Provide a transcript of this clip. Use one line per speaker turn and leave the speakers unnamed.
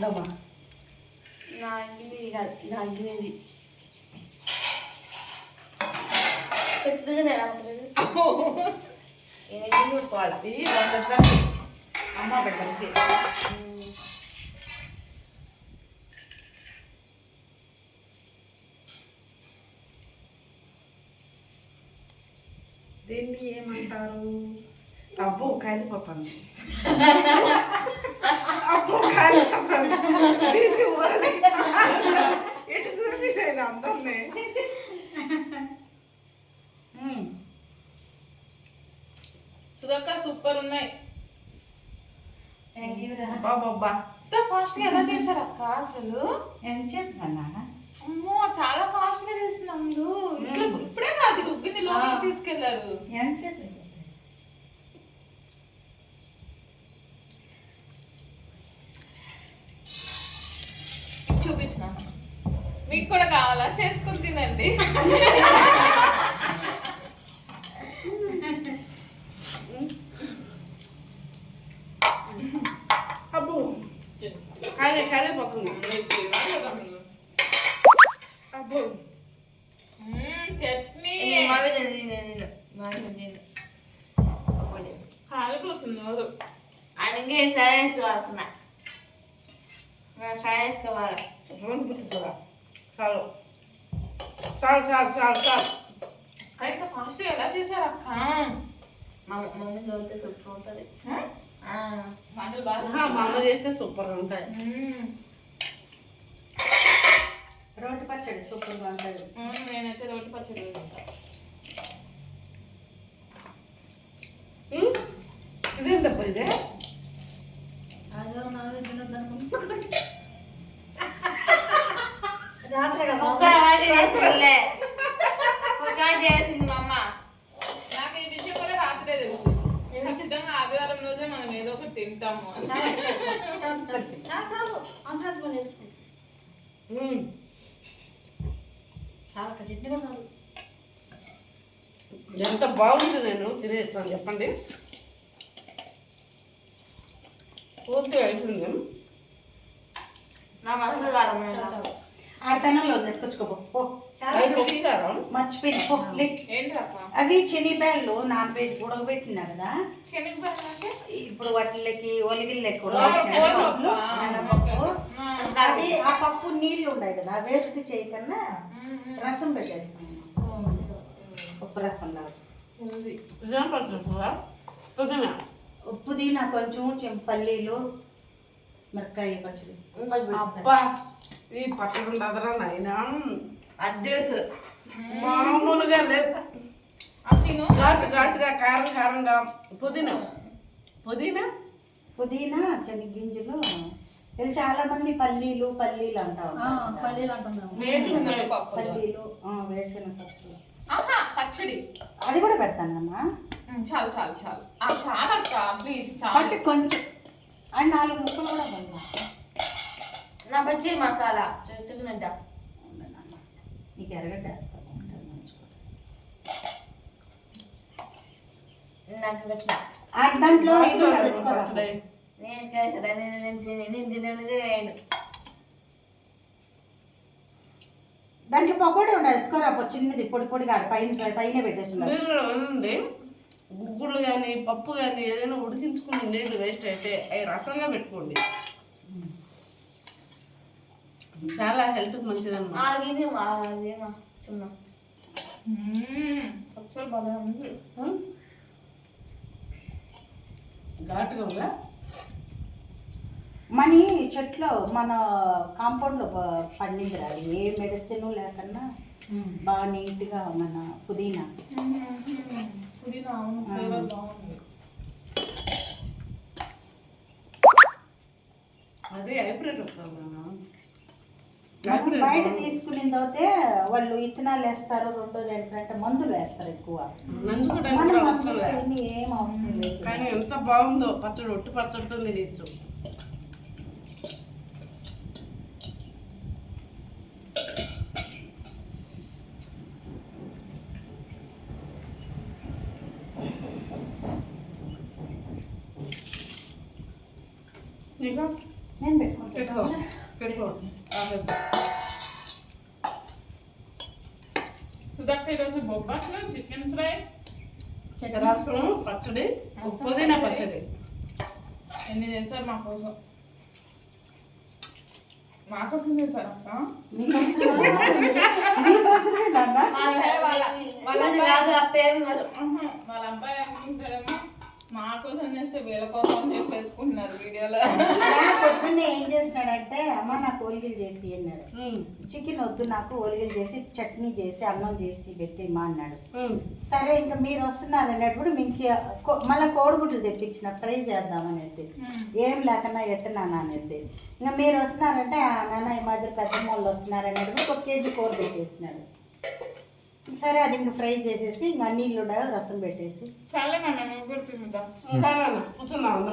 డబ్బా
నాగినది కాదు నాగినది.
అమ్మ పెట్టండి దీన్ని ఏమంటారు? అబ్బో కాలిపోతాను అబ్బో చూపి నేను అందరినీ
సుధాక సూపర్ ఉన్నాయి
బాబా
ఫాస్ట్గా ఎలా చేశారు అక్క అసలు?
ఎంత చెప్పన్నా
అమ్మో చాలా ఫాస్ట్గా చేసినాం ఇట్లా ఇప్పుడే కాదు రుబ్బింది లోపలికి తీసుకెళ్ళారు.
ఎంత చెప్పి
ఇది చూపించిన మీకు కూడా కావాలా చేసుకుని తినండి.
అబ్బో. కాలే కాలిపోతుంది అబ్బో.
మ్మ్, చట్నీ.
మావి నేను మావి నేను
కాలిపోతుంది నోరు.
అందుకే సైన్స్ వాడుతున్నా. సైన్స్ కావాలి
రెండు పుట్టుకురా చాలు. చాలు చాలు చాలు చాలు.
ఇంత ఫాస్ట్ ఎలా చేశారు? అక్క
మా మమ్మీ చదివితే సూపర్ ఉంటుంది.
మాటలు బాగా
మా అమ్మ చేస్తే సూపర్ ఉంటాయి. రోటి పచ్చడి సూపర్గా ఉంటుంది
నేనైతే రోటి పచ్చడి వేసుకుంటా.
ఇదేం తప్ప ఇదే
చేసింది మా అమ్మ
నాకు ఈ విషయం కూడా రాత్రే తెలుసు ఖచ్చితంగా ఆదివారం రోజే మనం ఏదో ఒకటి తింటాము
ఉమ్. ఎంత బాగుంది నేను తినేస్తాను చెప్పండి. పూర్తిగా అయిపోయింది.
నా మసాలా వాడమని
ఆ పెనంలో నెట్టుకొచ్చుకోబో పో.
అయితే శ్రీకారం
మర్చిపోయింది అవి శనిబ్యాళ్ళు నాన్ వెజ్ ఉడకబెట్టినా కదా? ఇప్పుడు వాటికి
ఆ.
అది ఆ పప్పు నీళ్ళు ఉన్నాయి కదా వేస్ట్ చేయకన్నా రసం పెట్టేస్తాను. ఉప్పు రసం లాగా.
పుదీనా
కొంచెం పల్లీలు మిరకాయ పచ్చడి.
ఈ పచ్చడి ఉండదురా నాయనా?
అడ్రస్.
మామూలుగా లేదు. ఘాటు ఘాటుగా కారం కారంగా పుదీనా. పుదీనా?
పుదీనా వీళ్ళు చాలా మంది పల్లీలు పల్లీలు అంటా పల్లీలు ఆ, వేరుశనగ పప్పు.
ఆహా పచ్చడి.
అది కూడా పెడతానమ్మా.
చాలు చాలు చాలు. ఆ చాలు ప్లీజ్ చాలు.
బట్ కొంచెం. అండ్ నాలుగు ముక్కలు కూడా పంపా
నా పచ్చి మసాలా. చెప్తున్నట్ట
నీకు ఎరగడ్డ వేస్తాను
నాకు పెట్టిన
ఆ దాంట్లో ఇది
బాగుంది
ఉన్నది, ఎత్తుకోరా.
పచ్చడి.
నేను చేస్తాను నేను నేను తిని నేను తినదే
దాంట్లో పకోడీ ఉండదు. ఎత్తుకోరా చిన్నది పొడి పొడిగా ఆడ పైన పైన పెట్టేస్తున్నారు
ఉంది గుగ్గులు కానీ పప్పు కానీ ఏదైనా ఉడికించుకుని నీళ్ళు వేస్ట్ అయితే అవి రసంగా పెట్టుకోండి. చాలా హెల్త్కి మంచిదన్నమాట.
నాలుగైంది అదేమా చిన్న
మ్మ్. పచ్చడి బాగా ఉంది
ఉం? ఘాటుగా ఉందా
మనీ చెట్లో మన కాంపౌండ్లో పండింది అది ఏ మెడిసిన్ లేకుండా బాగా నీట్గా మన పుదీనా.
పుదీనా అవును ఫ్లేవర్ బాగుంది.
అది హైబ్రిడ్
బయట తీసుకునేది అయితే వాళ్ళు ఇత్తనాలు వేస్తారు రెండోది ఏంటంటే మందులు వేస్తారు ఎక్కువ. మనం
అవసరం
మందులు
లేదు
ఇవన్నీ ఏం అవసరం లేదు
కానీ ఎంత బాగుందో పచ్చడి ఒట్టి పచ్చడితో తినచ్చు నీకు?
నేను
పెట్టుకో. పెట్టుకో. ఆపేద్దాం.
సుధక్క ఈరోజు బొబ్బట్లు చికెన్ ఫ్రై
రసం పచ్చడి పుదీనా పచ్చడి.
ఎన్ని చేస్తారు మా కోసం? మా కోసం చేశారు అక్క వాళ్ళ వాళ్ళ వాళ్ళ
అది
అబ్బాయి మా కోసం చేస్తే వీళ్ళ కోసం చెప్పేసుకుంటున్నారు వీడియోలో.
పొద్దున్నే ఏం చేసినాడంటే అమ్మ నాకు ఓలిగిలు చేసి అన్నాడు. చికెన్ వద్దు నాకు ఓలిగిలు చేసి చట్నీ చేసి అన్నం చేసి పెట్టి మా అన్నాడు. సరే ఇంకా మీరు వస్తున్నారు అన్నప్పుడు మీకు మళ్ళీ కోడిగుడ్లు తెప్పించిన ఫ్రై చేద్దామనేసి ఏం లేకన్నా ఎట్టనానా అనేసి. ఇంకా మీరు వస్తున్నారంటే "ఆ, నాన్న ఈ మధ్య పెద్ద వాళ్ళు వస్తున్నారు అన్నప్పుడు ఒక కేజీ కూర పెట్టేసినాడు సరే అది ఇంకా ఫ్రై చేసేసి ఇంకా నీళ్ళు ఉండగా రసం పెట్టేసి.
చాలా మేము ముగ్గురు